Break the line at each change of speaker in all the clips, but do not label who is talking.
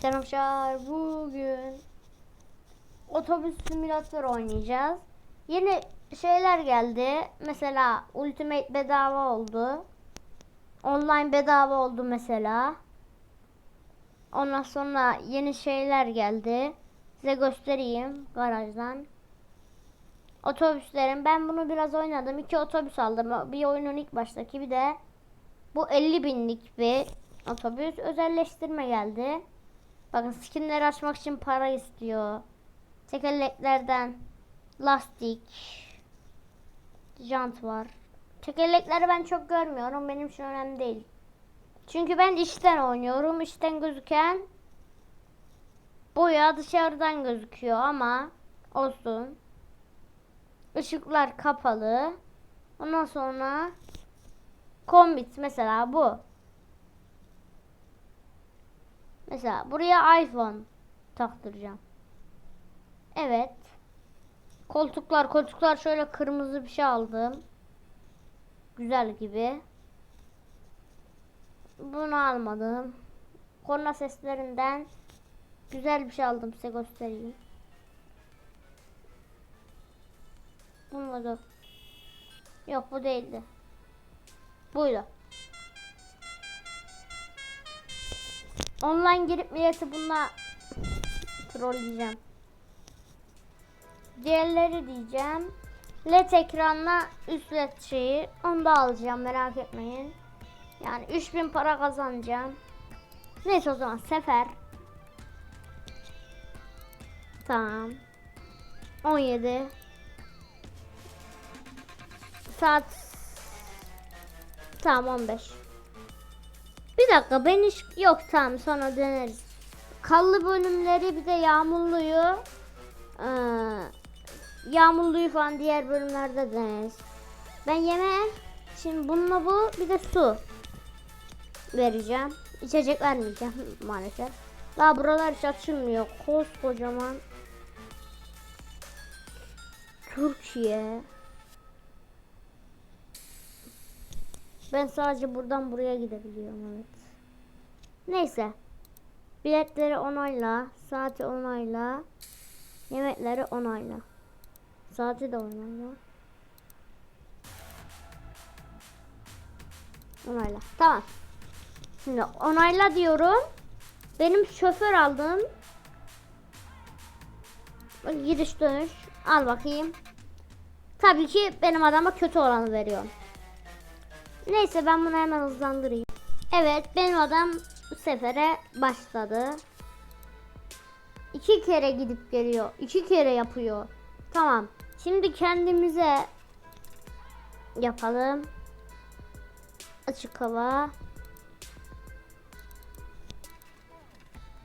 Selamlar bugün otobüs simülatör oynayacağız. Yeni şeyler geldi. Mesela Ultimate bedava oldu. Online bedava oldu mesela. Ondan sonra yeni şeyler geldi. Size göstereyim garajdan. Otobüslerin ben bunu biraz oynadım. İki otobüs aldım. Bir oyunun ilk baştaki bir de bu 50 binlik bir otobüs. Özelleştirme geldi. Bakın skinleri açmak için para istiyor. Tekerleklerden lastik, jant var. Tekerlekleri ben çok görmüyorum. Benim için önemli değil. Çünkü ben içten oynuyorum. İçten gözüken boya dışarıdan gözüküyor ama olsun. Işıklar kapalı. Ondan sonra kombit mesela bu. Mesela buraya iPhone taktıracağım. Evet. Koltuklar, koltuklar şöyle kırmızı bir şey aldım. Güzel gibi. Bunu almadım. Korna seslerinden güzel bir şey aldım size göstereyim. Bu muydu? Yok bu değildi. Buydu. Online girip milleti bununla trolleyeceğim. Diğerleri diyeceğim. LED ekranla üst led şeyi. Onu da alacağım merak etmeyin. Yani 3000 para kazanacağım. Neyse o zaman sefer. Tamam. 17 Saat Tamam 15 Bir dakika ben hiç yok tamam sonra döneriz. Kallı bölümleri bir de yağmurluyu ee, yağmurluyu falan diğer bölümlerde deneriz. Ben yemeğe şimdi bununla bu bir de su vereceğim. İçecek vermeyeceğim maalesef. Daha buralar hiç açılmıyor. Koskocaman Türkiye. Ben sadece buradan buraya gidebiliyorum evet. Neyse. Biletleri onayla, saati onayla, yemekleri onayla. Saati de onayla. Onayla. Tamam. Şimdi onayla diyorum. Benim şoför aldım. Bak gidiş dönüş. Al bakayım. Tabii ki benim adama kötü olanı veriyorum. Neyse ben bunu hemen hızlandırayım. Evet benim adam bu sefere başladı. İki kere gidip geliyor. iki kere yapıyor. Tamam. Şimdi kendimize yapalım. Açık hava.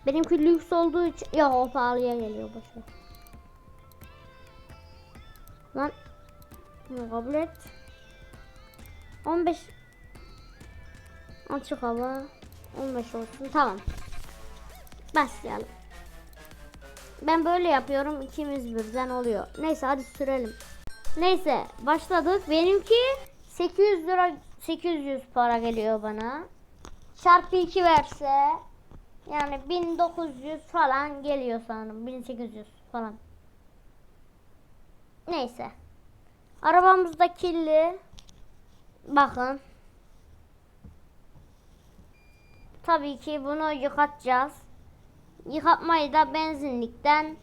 Benimki lüks olduğu için ya o pahalıya geliyor boşver. Lan kabul. 15 açık hava 15 olsun tamam. Başlayalım. Ben böyle yapıyorum ikimiz birden oluyor. Neyse hadi sürelim. Neyse başladık. Benimki 800 lira 800 para geliyor bana. Çarpı 2 verse yani 1900 falan geliyor sanırım. 1800 falan. Neyse. Arabamız da. Bakın. Tabii ki bunu yıkatacağız. Yıkatmayı da benzinlikten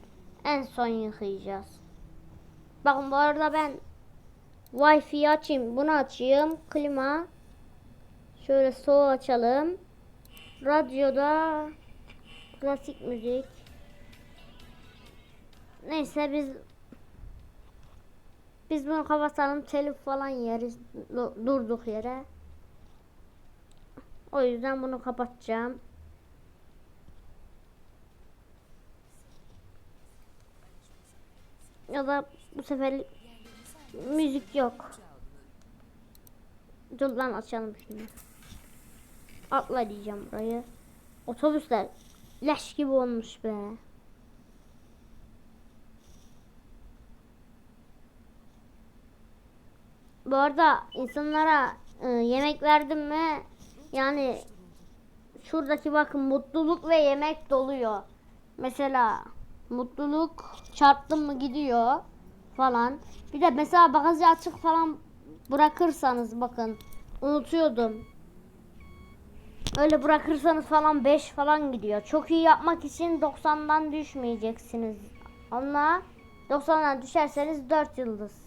en son yıkayacağız. Bakın bu arada ben Wi-Fi açayım. Bunu açayım. Klima. Şöyle soğuğu açalım. Radyoda klasik müzik. Neyse biz biz bunu kapatalım. Telif falan yeriz du- durduk yere. O yüzden bunu kapatacağım. Ya da bu sefer müzik yok. Dur lan açalım şunu. Atla diyeceğim burayı. Otobüsler leş gibi olmuş be. Bu arada insanlara e, yemek verdim mi yani şuradaki bakın mutluluk ve yemek doluyor. Mesela mutluluk çarptım mı gidiyor falan. Bir de mesela bagajı açık falan bırakırsanız bakın unutuyordum. Öyle bırakırsanız falan 5 falan gidiyor. Çok iyi yapmak için 90'dan düşmeyeceksiniz. Ama 90'dan düşerseniz 4 yıldız.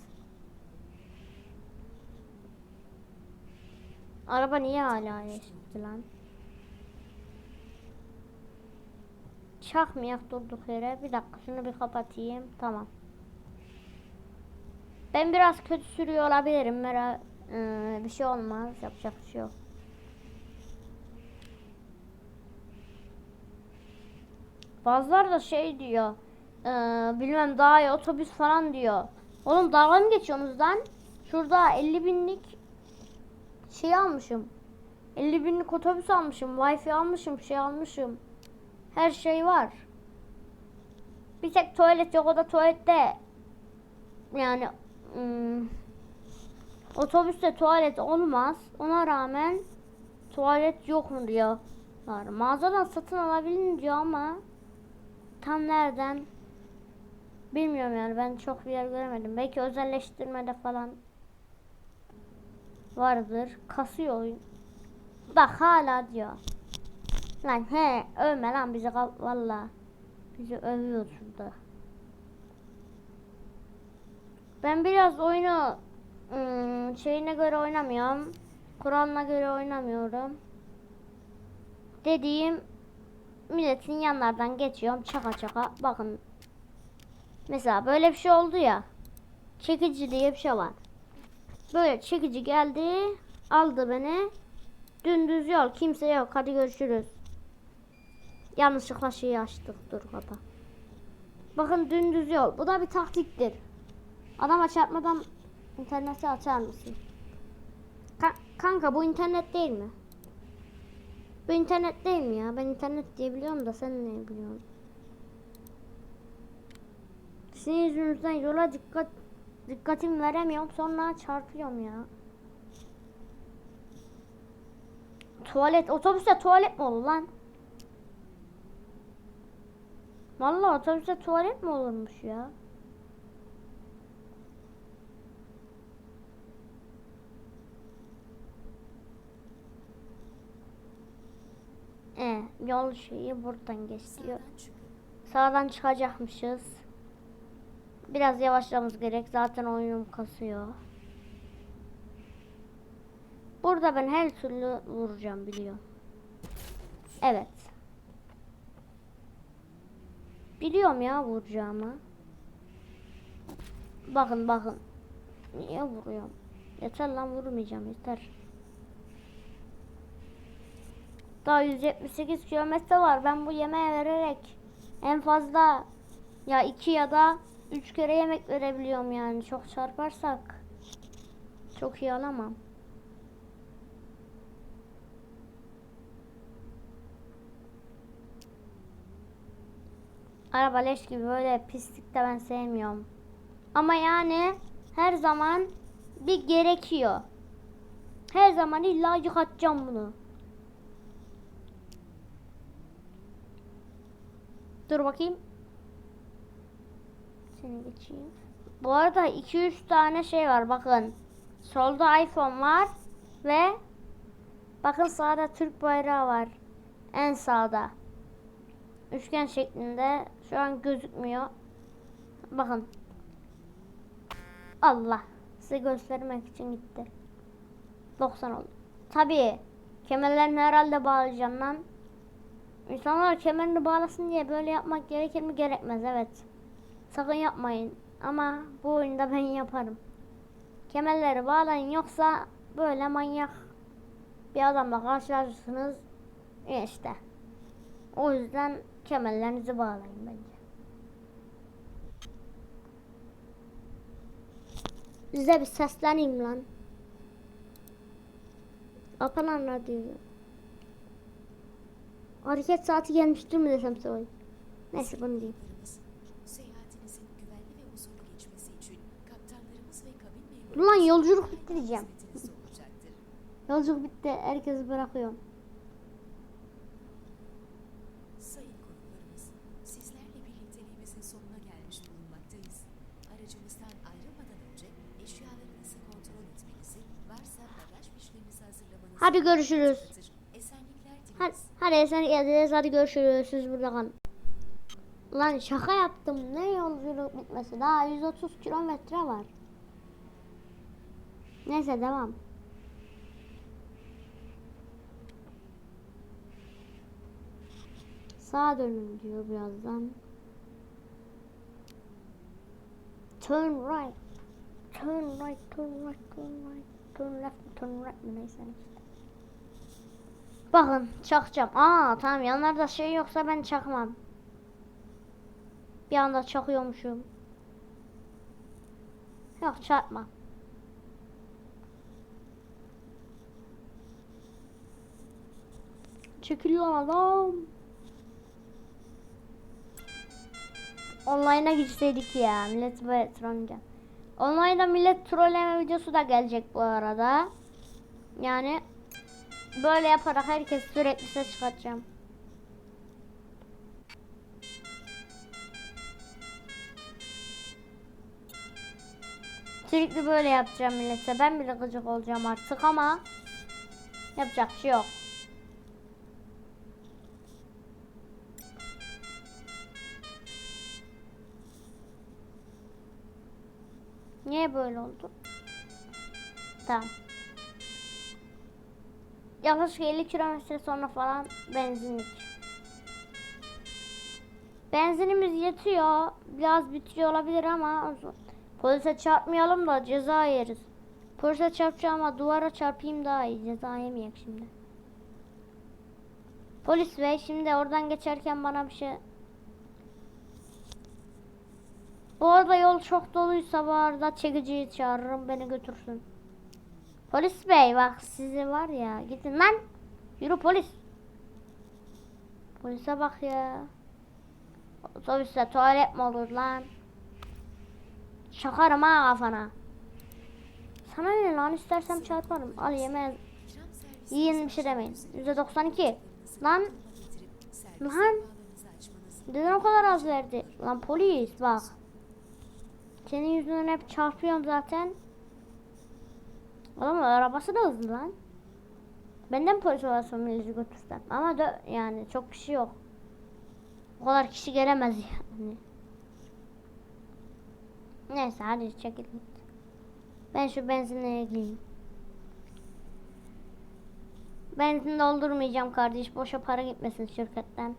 Araba niye hala geçti lan? Çakmayak durduk yere. Bir dakika şunu bir kapatayım. Tamam. Ben biraz kötü sürüyor olabilirim. Merak Ee, bir şey olmaz. Yapacak bir şey yok. Bazıları da şey diyor. ee, bilmem daha iyi otobüs falan diyor. Oğlum dalga mı geçiyorsunuz lan? Şurada 50 binlik şey almışım. 50 binlik otobüs almışım. Wi-Fi almışım. Şey almışım. Her şey var. Bir tek tuvalet yok. O da tuvalette yani ım, otobüste tuvalet olmaz. Ona rağmen tuvalet yok mu diyorlar. Mağazadan satın alabilin diyor ama tam nereden bilmiyorum yani ben çok bir yer göremedim. Belki özelleştirmede falan vardır. Kasıyor. Bak hala diyor. Lan he övme lan bizi valla. Bizi övüyor şurada. Ben biraz oyunu ım, şeyine göre oynamıyorum. Kuralına göre oynamıyorum. Dediğim milletin yanlardan geçiyorum çaka çaka. Bakın. Mesela böyle bir şey oldu ya. Çekici diye bir şey var. Böyle çekici geldi. Aldı beni. Dümdüz yol. Kimse yok. Hadi görüşürüz. Yanlışlıkla şeyi açtık. Dur kapa. Bakın dümdüz yol. Bu da bir taktiktir. Adama çarpmadan interneti açar mısın? Ka- kanka bu internet değil mi? Bu internet değil mi ya? Ben internet diye biliyorum da sen ne biliyorsun? Sizin yüzünüzden yola dikkat dikkatim veremiyorum sonra çarpıyorum ya. Tuvalet otobüste tuvalet mi olur lan? Vallahi otobüste tuvalet mi olurmuş ya? E, yol şeyi buradan geçiyor. Sağdan çıkacakmışız. Biraz yavaşlamamız gerek. Zaten oyunum kasıyor. Burada ben her türlü vuracağım biliyorum. Evet. Biliyorum ya vuracağımı. Bakın bakın. Niye vuruyorum? Yeter lan vurmayacağım yeter. Daha 178 kilometre var. Ben bu yemeğe vererek en fazla ya iki ya da üç kere yemek verebiliyorum yani. Çok çarparsak çok iyi alamam. Araba leş gibi böyle pislikte ben sevmiyorum. Ama yani her zaman bir gerekiyor. Her zaman illa yıkatacağım bunu. Dur bakayım. Seni geçeyim. Bu arada 2-3 tane şey var bakın. Solda iPhone var ve bakın sağda Türk bayrağı var. En sağda. Üçgen şeklinde. Şu an gözükmüyor. Bakın. Allah. Size göstermek için gitti. 90 oldu. Tabii. Kemerlerini herhalde bağlayacağım lan. İnsanlar kemerini bağlasın diye böyle yapmak gerekir mi? Gerekmez evet. Sakın yapmayın. Ama bu oyunda ben yaparım. Kemerleri bağlayın yoksa böyle manyak bir adamla karşılaşırsınız. İşte. O yüzden kemerlerinizi bağlayın bence. Size bir sesleneyim lan. Apalan radyoyu. Hareket saati gelmiştir mi desem oyun. Neyse bunu diyeyim. Dur
lan
yolculuk bitti diyeceğim. yolculuk bitti. Herkesi bırakıyorum. Hadi görüşürüz. Hadi, hadi esenlik ediniz. Hadi görüşürüz. Siz burada kalın. Lan şaka yaptım. Ne yolculuk bitmesi? Daha 130 kilometre var. Neyse devam. Sağa dönün diyor birazdan. Turn right. Turn right, turn right, turn right. Turn left, turn right mi neyse. Bakın çakacağım. Aa tamam yanlarda şey yoksa ben çakmam. Bir anda çakıyormuşum. Yok çarpma. Çekiliyor adam. Online'a gitseydik ya. Millet böyle trolleyeceğim. Online'da millet trolleme videosu da gelecek bu arada. Yani böyle yaparak herkes sürekli ses çıkartacağım. Sürekli böyle yapacağım millete. Ben bile gıcık olacağım artık ama yapacak şey yok. Böyle oldu? Tamam. Yaklaşık 50 kilometre sonra falan benzinlik. Benzinimiz yetiyor. Biraz bitiyor olabilir ama polise çarpmayalım da ceza yeriz. Polise çarpacağım ama duvara çarpayım daha iyi. Ceza yemeyek şimdi. Polis bey şimdi oradan geçerken bana bir şey... Bu arada yol çok doluysa bu arada çekiciyi çağırırım beni götürsün. Polis bey bak sizi var ya gidin lan. Yürü polis. Polise bak ya. Otobüste tuvalet mi olur lan? Şakarım ha kafana. Sana ne lan istersem çarparım. Al yemeğe yiyin bir şey demeyin. %92. Lan Lan. neden o kadar az verdi? Lan polis bak. Senin yüzünden hep çarpıyorum zaten. Oğlum arabası da hızlı lan. Benden polis olası milleti götürsem. Ama da yani çok kişi yok. O kadar kişi gelemez yani. Neyse hadi çekilin. Ben şu benzinliğe gideyim. Benzin doldurmayacağım kardeş. Boşa para gitmesin şirketten.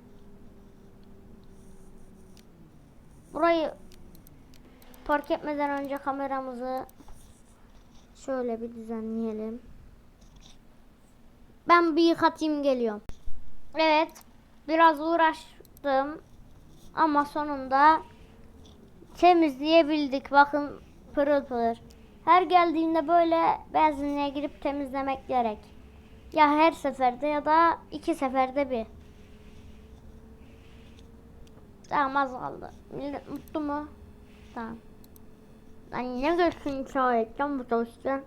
Burayı park etmeden önce kameramızı şöyle bir düzenleyelim. Ben bir yıkatayım geliyorum. Evet. Biraz uğraştım. Ama sonunda temizleyebildik. Bakın pırıl pırıl. Her geldiğinde böyle benzinliğe girip temizlemek gerek. Ya her seferde ya da iki seferde bir. Tamam az kaldı. Millet mutlu mu? Tamam. Ben ne görsün çağıracağım bu otobüsten.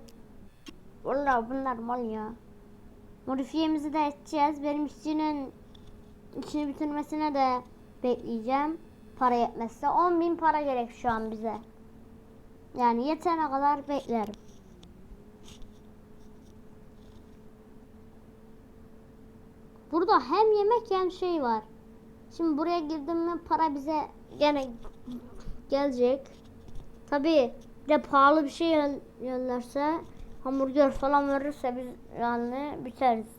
Valla bunlar mal ya. Modifiyemizi de edeceğiz. Benim işçinin işini bitirmesine de bekleyeceğim. Para yetmezse 10 bin para gerek şu an bize. Yani yetene kadar beklerim. Burada hem yemek hem şey var. Şimdi buraya girdim mi para bize gene gelecek. Tabi de pahalı bir şey yollarsa hamburger falan verirse biz yani biteriz.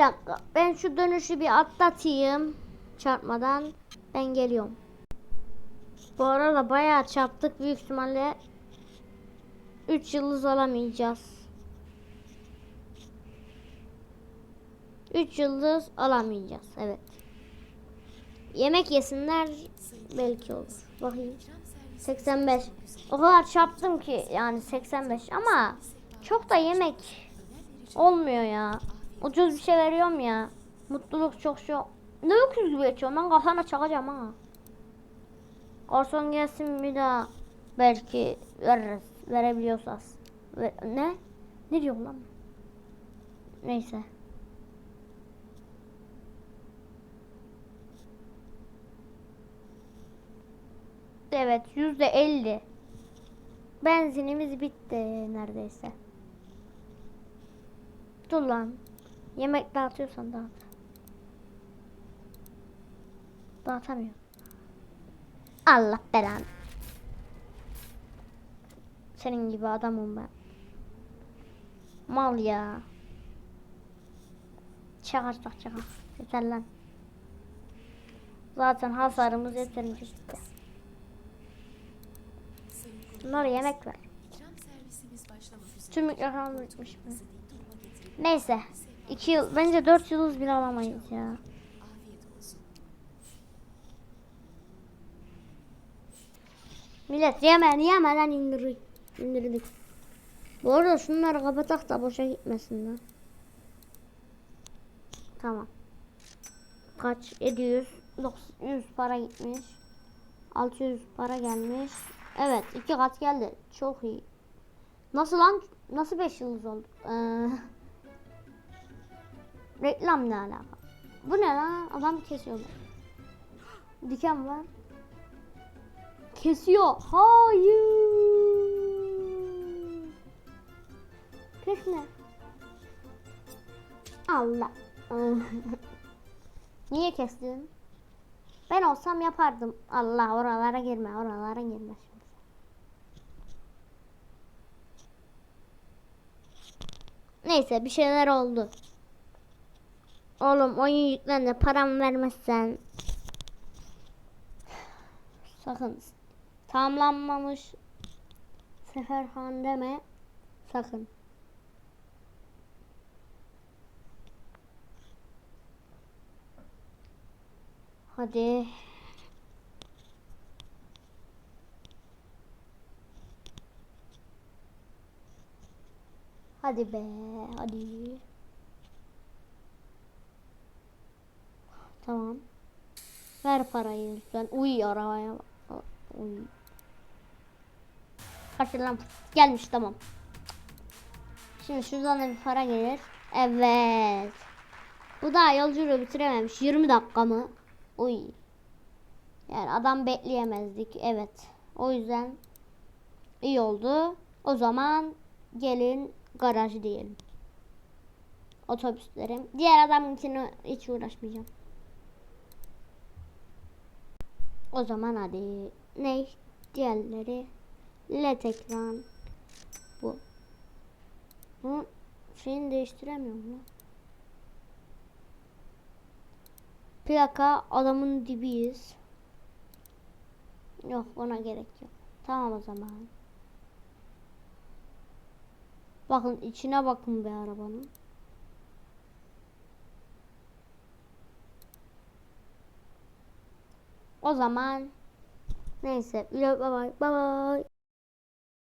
Dakika. Ben şu dönüşü bir atlatayım. Çarpmadan. Ben geliyorum. Bu arada bayağı çarptık. Büyük ihtimalle 3 yıldız alamayacağız. 3 yıldız alamayacağız. Evet. Yemek yesinler belki olur. Bakayım.
ikram servisi
85. O kadar çarptım ki yani 85 ama çok da yemek olmuyor ya. Ucuz bir şey veriyorum ya. Mutluluk çok çok. Ne öküz gibi geçiyorum ben kafana çakacağım ha. Garson gelsin bir daha belki veririz. Verebiliyorsak. Ve, ne? Ne diyor lan? Neyse. Evet yüzde elli. Benzinimiz bitti neredeyse. Dur lan. Yemek dağıtıyorsan dağıt. Dağıtamıyorum. Allah belanı. Senin gibi adamım ben. Mal ya. Çakarsak çakar. Yeter lan. Zaten hasarımız yeterince gitti. Bunlara yemek ver. Tüm mikrofonu bitmiş mi? Neyse. 2 yıl bence 4 yıldız bile alamayız ya. Millet yeme yemeden indir, indirdik. Bu arada şunları kapatak da boşa gitmesinler. Tamam. Kaç? 700, 900 para gitmiş. 600 para gelmiş. Evet iki kat geldi. Çok iyi. Nasıl lan? Nasıl 5 yıldız oldu? Ee, reklam ne alaka? Bu ne lan? Adam kesiyorlar. Diken var. Kesiyor. Hayır. Kesme. Allah. Niye kestin? Ben olsam yapardım. Allah oralara girme, oralara girme. Neyse bir şeyler oldu. Oğlum oyun yüklendi. Param vermezsen sakın tamamlanmamış Seferhan deme sakın. Hadi. Hadi be, hadi. Tamam. Ver parayı lütfen. Uy arabaya. Uy. Kaç lan? Gelmiş tamam. Şimdi şuradan da bir para gelir. Evet. Bu daha yolculuğu bitirememiş. 20 dakika mı? Uy. Yani adam bekleyemezdik. Evet. O yüzden iyi oldu. O zaman gelin garaj diyelim. Otobüslerim. Diğer adamınkini hiç uğraşmayacağım. O zaman hadi. Ne? Diğerleri. LED ekran. Bu. Bu şeyini değiştiremiyorum lan. Plaka adamın dibiyiz. Yok ona gerek yok. Tamam o zaman. Bakın içine bakın be arabanın. O zaman neyse. Bye bye bye bye.